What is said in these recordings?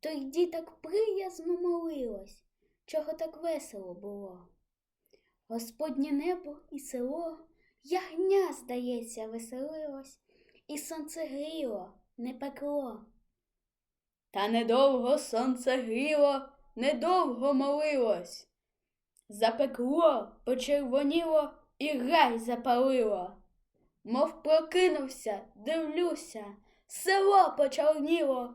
тоді так приязно молилось, чого так весело було. Господнє небо і село, ягня, здається, веселилось, і сонце гріло, не пекло. Та недовго сонце гріло, недовго молилось. Запекло, почервоніло і рай запалило. Мов прокинувся, дивлюся, село почорніло,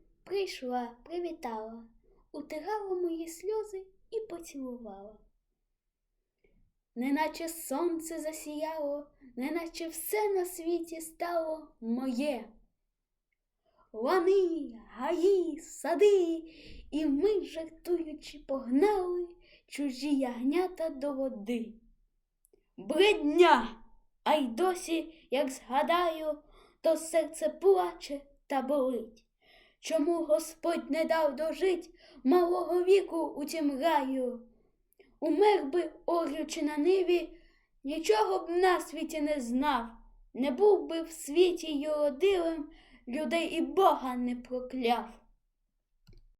прийшла, привітала, утирала мої сльози і поцілувала. Неначе сонце засіяло, неначе все на світі стало моє. Лани, гаї, сади, і ми, жартуючи, погнали чужі ягнята до води. Бридня! А й досі, як згадаю, то серце плаче та болить. Чому Господь не дав дожить малого віку у тім раю? Умер би, орючи на ниві, нічого б на світі не знав, не був би в світі юродивим, людей і Бога не прокляв.